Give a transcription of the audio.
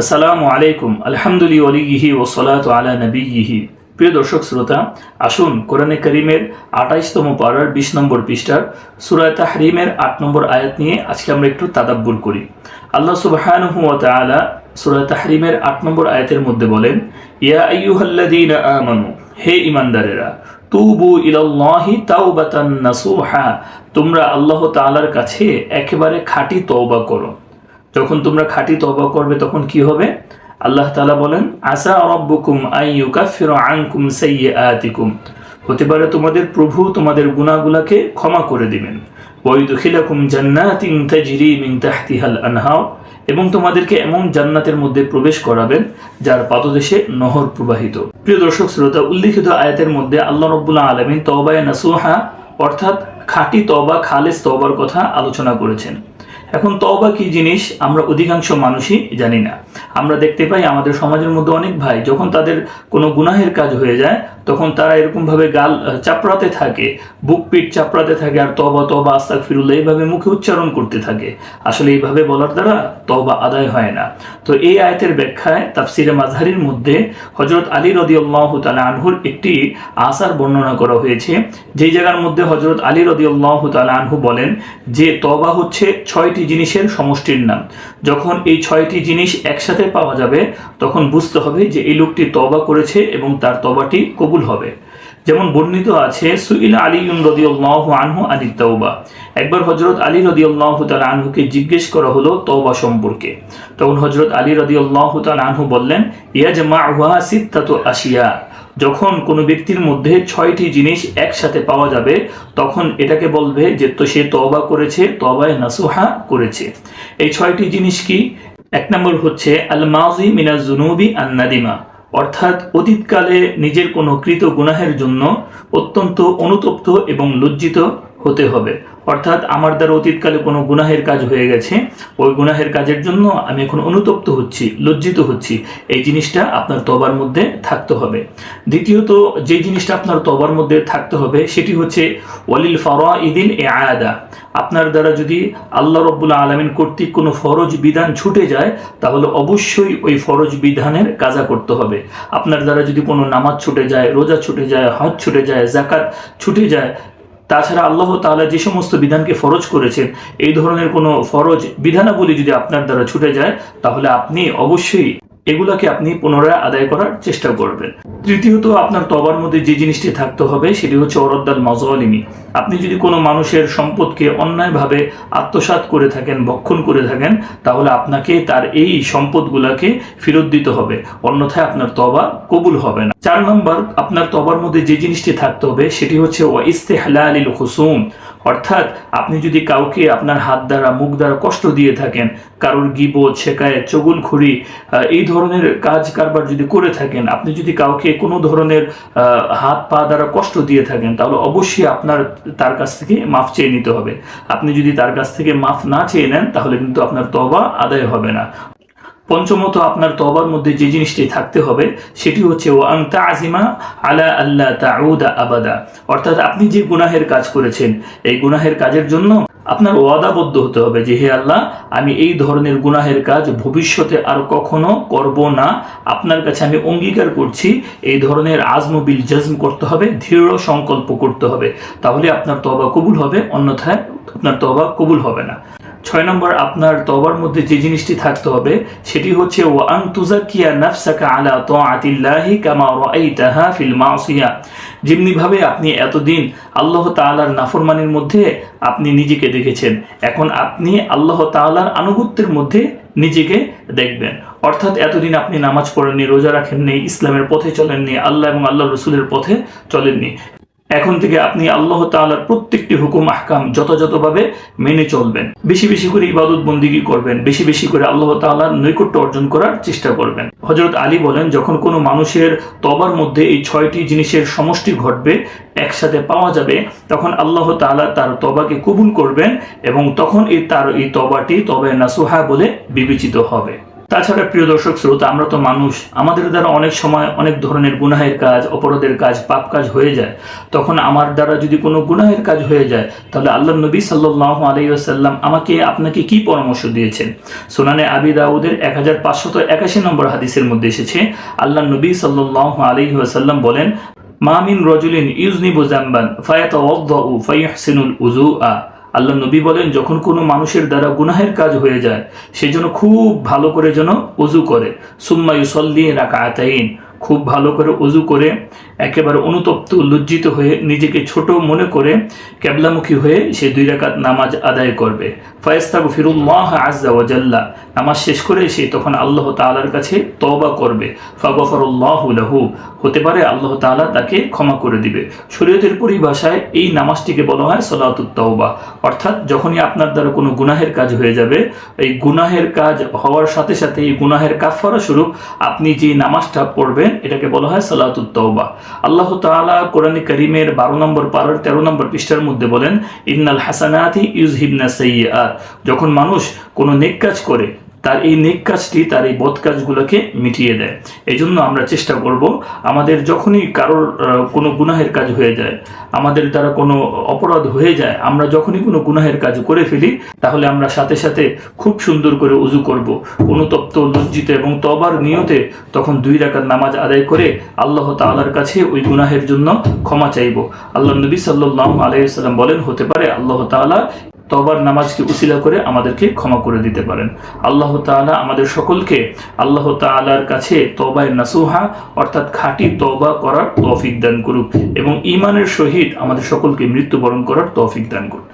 আসসালামু আলাইকুম আলহামদুলিহি ও সলাত আলা নবীহি প্রিয় দর্শক, শ্রোতা, আসুন কোরআনে করিমের আঠাইশতম পাড়ার বিশ নম্বর পৃষ্ঠার সুরায় তাহরিমের আট নম্বর আয়াত নিয়ে আজকে আমরা একটু তাদাব্বুর করি। আল্লাহ সুরায় তাহরিমের আট নম্বর আয়াতের মধ্যে বলেন, ইয়া আইয়ুহাল্লাযীনা আমানু, হে ইমানদারেরা তুবু ইলাল্লাহি তাওবাতান নাসুহা, তোমরা আল্লাহ তাআলার কাছে একেবারে খাঁটি তওবা করো। যখন তোমরা খাঁটি তবা করবে, তখন কি হবে? আল্লাহ তালা বলেন আসা রব্বুকুম আইয়ুকাফিরু আনকুম সাইয়্যাতিকুম। হতে পারে তোমাদের প্রভু তোমাদের গুনাহগুলোকে ক্ষমা করে দিবেন। ওয়াইদখিলাকুম জান্নাতিন তাজরি মিন তাহতিহাল আনহার। এবং তোমাদেরকে এমন জান্নাতের মধ্যে প্রবেশ করাবেন, যার পাদদেশে নহর প্রবাহিত। প্রিয় দর্শক, শ্রোতা, উল্লিখিত আয়াতের মধ্যে আল্লাহ রব্বুল্লাহ আলমিন তবায় নাসুহা, অর্থাৎ খাঁটি তবা খালেস তবার কথা আলোচনা করেছেন। এখন তওবা কি জিনিস আমরা অধিকাংশ মানুষই জানি না। আমরা দেখতে পাই আমাদের সমাজের মধ্যে অনেক ভাই, যখন তাদের কোনো গুনাহের কাজ হয়ে যায় তখন তারা এরকম ভাবে গাল চাপড়াতে থাকে, বুক পিঠ চাপড়াতে থাকে আর তবা তবা আস্তাক ফিরুল্লাহ এইভাবে মুখে উচ্চারণ করতে থাকে। আসলে এইভাবে বলার দ্বারা তবা আদায় হয় না। তো এই আয়তের ব্যাখ্যায়, তাফসিরে মাঝহারির মধ্যে হজরত আলী রদিউল্লাহ তালা আনহুর একটি আসার বর্ণনা করা হয়েছে। যেই জায়গার মধ্যে হজরত আলী রদিউল্লাহ তালা আনহু বলেন যে তবা হচ্ছে ছয়টি জিনিসের সমষ্টির নাম। যখন এই ছয়টি জিনিস একসাথে পাওয়া যাবে, তখন বুঝতে হবে যে এই লোকটি তবা করেছে এবং তার তবাটি কবুল হবে। যেমন বর্ণিত আছে, সুইল আলী রদিউল্লাহ আনহু আলী তৌবা একবার হজরত আলী রদিউল্লাহ তাল আনহুকে জিজ্ঞেস করা হলো তওবা সম্পর্কে। তখন হজরত আলী রদিউল্লাহ তাল আনহু বললেন ইয়াজমা হুয়া সিত্তাতু আশিয়া। যখন কোনো ব্যক্তির মধ্যে ছয়টি জিনিস একসাথে পাওয়া যাবে, তখন এটাকে বলবে যে, তো সে তওবা করেছে তবায় নাসুহা করেছে। এই ছয়টি জিনিস কি? এক নম্বর হচ্ছে আল মাজি মিনা জুনুবি আন নাদিমা অর্থাৎ অতীতকালে নিজের কোনো কৃত গুনাহের জন্য অত্যন্ত অনুতপ্ত এবং লজ্জিত হতে হবে। অর্থাৎ আমার দ্বারা অতীতকালে কোনো গুনাহের কাজ হয়ে গেছে, ওই গুনাহের কাজের জন্য আমি এখন অনুতপ্ত হচ্ছি, লজ্জিত হচ্ছি। এই জিনিসটা আপনার তবার মধ্যে থাকতে হবে। দ্বিতীয়ত, যে জিনিসটা আপনার তবার মধ্যে থাকতে হবে, সেটি হচ্ছে ওয়ালিল ফরা ইদিন এ আয়াদা আপনার দ্বারা যদি আল্লাহ রব্বুল্লা আলমিন কর্তৃক কোনো ফরজ বিধান ছুটে যায়, তাহলে অবশ্যই ওই ফরজ বিধানের কাজা করতে হবে। আপনার দ্বারা যদি কোনো নামাজ ছুটে যায়, রোজা ছুটে যায়, হজ ছুটে যায় জাকাত ছুটে যায় তাছাড়া আল্লাহ তাহলে যে সমস্ত বিধানকে ফরজ করেছেন, এই ধরনের কোনো ফরজ বিধানাবলী যদি আপনার দ্বারা ছুটে যায়, তাহলে আপনি অবশ্যই এগুলাকে আপনি পুনরায় আদায় করার চেষ্টা করবেন। তৃতীয়ত, আপনার তবার মধ্যে যে জিনিসটি থাকতে হবে, সেটি হচ্ছে অরদ্দাল মাজলিমি আপনি যদি কোনো মানুষের সম্পদকে অন্যায়ভাবে আত্মসাৎ করে থাকেন ভক্ষণ করে থাকেন, তাহলে আপনাকে তার এই সম্পদগুলাকে ফেরত দিতে হবে। অন্যথায় আপনার তবা কবুল হবে না। চার নম্বর, আপনার তবার মধ্যে যে জিনিসটি থাকতে হবে, সেটি হচ্ছে ওয়া ইস্তেহলালিল হুসুম। অর্থাৎ আপনি যদি কাউকে আপনার হাত দ্বারা মুখ দ্বারা কষ্ট দিয়ে থাকেন কারোর গিবোধ শেখায় চগুলখুরি আহ, এই ধরনের কাজ কারবার যদি করে থাকেন আপনি যদি কাউকে কোনো ধরনের হাত পা দ্বারা কষ্ট দিয়ে থাকেন তাহলে অবশ্যই আপনার তার কাছ থেকে মাফ চেয়ে নিতে হবে। আপনি যদি তার কাছ থেকে মাফ না চেয়ে নেন তাহলে কিন্তু আপনার তবা আদায় হবে না। পঞ্চমত আপনার তবার মধ্যে যে জিনিসটি থাকতে হবে, সেটি হচ্ছে ও আংতা আজিমা আলা আল্লাহ তাউদা আবাদা। অর্থাৎ আপনি যে গুনাহের কাজ করেছেন, এই গুনাহের কাজের জন্য আপনার ওয়াদাবদ্ধ হতে হবে যে, হে আল্লাহ, আমি এই ধরনের গুনাহের কাজ ভবিষ্যতে আর কখনো করব না। আপনার কাছে আমি অঙ্গীকার করছি, এই ধরনের আজমবিল জজম করতে হবে, দৃঢ় সংকল্প করতে হবে। তাহলে আপনার তবা কবুল হবে, অন্যথায় আপনার তবা কবুল হবে না। ছয় নম্বর, আপনার তবার মধ্যে যে জিনিসটি থাকতে হবে, সেটি হচ্ছে ও আন তুজাকিয়া নাফসাকা আলা তাআতিল্লাহি কামা রাআইতাহা ফিল মাসিয়া। যেমনি ভাবে আপনি এতদিন আল্লাহ তাআলার নাফরমানির মধ্যে আপনি নিজেকে দেখেছেন, এখন আপনি আল্লাহ তাআলার আনুগত্যের মধ্যে নিজেকে দেখবেন। অর্থাৎ এতদিন আপনি নামাজ পড়েননি, রোজা রাখেননি, ইসলামের পথে চলেননি, আল্লাহ এবং আল্লাহ রসুলের পথে চলেননি। এখন থেকে আপনি আল্লাহ তাআলার প্রত্যেকটি হুকুম, আহকাম যথাযথভাবে মেনে চলবেন। বেশি বেশি করে ইবাদত বন্দিগি করবেন, বেশি বেশি করে আল্লাহ তাআলার নৈকট্য অর্জন করার চেষ্টা করবেন। হজরত আলী বলেন, যখন কোনো মানুষের তবার মধ্যে এই ছয়টি জিনিসের সমষ্টি ঘটবে, একসাথে পাওয়া যাবে, তখন আল্লাহ তাআলা তার তবাকে কবুল করবেন এবং তখন এই তার এই তবাটি তবে নাসুহা বলে বিবেচিত হবে। তাছাড়া প্রিয় দর্শক শ্রোতা, আমরা তো মানুষ। আমাদের দ্বারা অনেক সময় অনেক ধরনের গুনাহের কাজ, অপরাধের কাজ, পাপ কাজ হয়ে যায়। তখন আমার দ্বারা যদি কোনো গুনাহের কাজ হয়ে যায়, তাহলে আল্লাহ নবী সাল্লাহ আলাইসাল্লাম আমাকে আপনাকে কি পরামর্শ দিয়েছেন? সোনানে আবি দাউদের এক হাজার পাঁচশত একাশি নম্বর হাদিসের মধ্যে এসেছে আল্লাহ নবী সাল্লাহ আলাইসাল্লাম বলেন মামিন রজুলিন ইউজনিবু জাম্বান ফায়াতাওয়াদ্দাউ ফায়াহসিনুল উযুআ। আল্লাহ নবী বলেন, যখন কোনো মানুষের দ্বারা গুনাহের কাজ হয়ে যায়, সে যেন খুব ভালো করে যেন অজু করে। সুম্মা ইউসল্লি রাকাতাইন খুব ভালো করে অজু করে একেবারে অনুতপ্ত, লজ্জিত হয়ে নিজেকে ছোট মনে করে ক্যাবলামুখী হয়ে সে দুই রাকাত নামাজ আদায় করবে। ফায়স্তাগ ফিরুল্লাহ আজ্জা ওয়াজাল্লা নামাজ শেষ করে সে তখন আল্লাহ তাআলার কাছে তওবা করবে। ফাগফারুল্লাহু লাহু। হতে পারে আল্লাহ তাআলা তাকে ক্ষমা করে দিবে। শরীয়তের পরিভাষায় এই নামাজটিকে বলা হয় সলাতুত তওবা। অর্থাৎ যখনই আপনার দ্বারা কোনো গুনাহের কাজ হয়ে যাবে, এই গুনাহের কাজ হওয়ার সাথে সাথে এই গুনাহের কাফারা স্বরূপ আপনি যে নামাজটা পড়বেন, এটাকে বলা হয় সালাতুত তওবা। আল্লাহ তালা কোরআন করিমের বারো নম্বর পারার তেরো নম্বর পৃষ্ঠার মধ্যে বলেন, ইন্নাল হাসানাতি ইউজ হিবনা সৈয়াদ যখন মানুষ কোনো নেক কাজ করে তার এই নেক কাজটি, তার এই বদ কাজগুলোকে মিটিয়ে দেয়। এই জন্য আমরা চেষ্টা করব, আমাদের যখনই কারোর কোনো গুনাহের কাজ হয়ে যায়, আমাদের দ্বারা কোনো অপরাধ হয়ে যায়, আমরা যখনই কোনো গুনাহের কাজ করে ফেলি, তাহলে আমরা সাথে সাথে খুব সুন্দর করে উজু করব। অনুতপ্ত লজ্জিত এবং তবার নিয়তে তখন দুই রাকাত নামাজ আদায় করে আল্লাহ তাআলার কাছে ওই গুনাহের জন্য ক্ষমা চাইব। আল্লাহ নবী সাল্লাল্লাহু আলাইসাল্লাম বলেন, হতে পারে আল্লাহ তাআলা তবার নামাজকে উসিলা করে আমাদেরকে ক্ষমা করে দিতে পারেন। আল্লাহ তালা আমাদের সকলকে আল্লাহ তালার কাছে তবায় নাসুহা, অর্থাৎ খাঁটি তবা করার তৌফিক দান করুক এবং ইমানের সহিত আমাদের সকলকে মৃত্যুবরণ করার তৌফিক দান করুক।